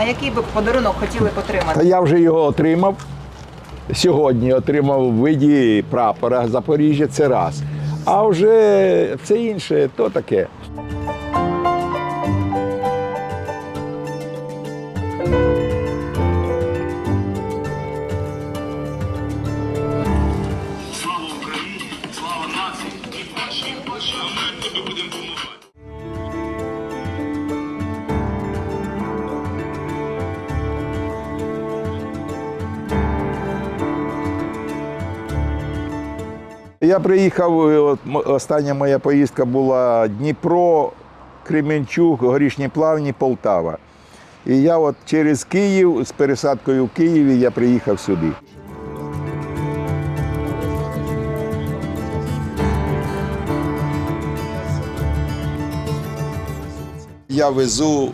на який би подарунок хотіли отримати? я вже його отримав. Сьогодні отримав у виді прапора Запоріжжя, це раз. А вже все інше то таке. Слава Україні! Слава нації! І нашій ми будемо Я приїхав, е, от остання моя поїздка була Дніпро, Кременчук, Горішні Плавні, Полтава. І я от через Київ з пересадкою в Києві я приїхав сюди. Я везу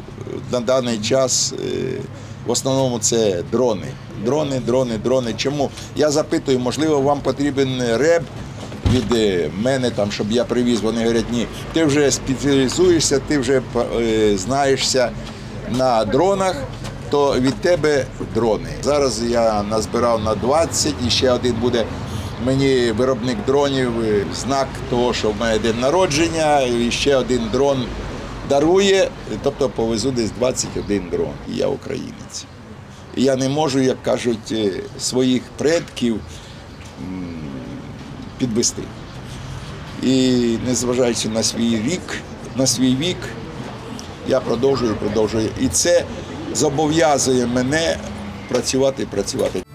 на даний час е, в основному це дрони. Дрони, дрони, дрони. Чому? Я запитую, можливо, вам потрібен реб від е, мене, там, щоб я привіз. Вони говорять, ні, ти вже спеціалізуєшся, ти вже е, знаєшся на дронах, то від тебе дрони. Зараз я назбирав на 20 і ще один буде. Мені виробник дронів, е, знак того, що в мене день народження, і ще один дрон дарує, тобто повезу десь 21 дрон. І я українець. Я не можу, як кажуть, своїх предків підвести. І незважаючи на свій рік, на свій вік, я продовжую, продовжую. І це зобов'язує мене працювати, і працювати.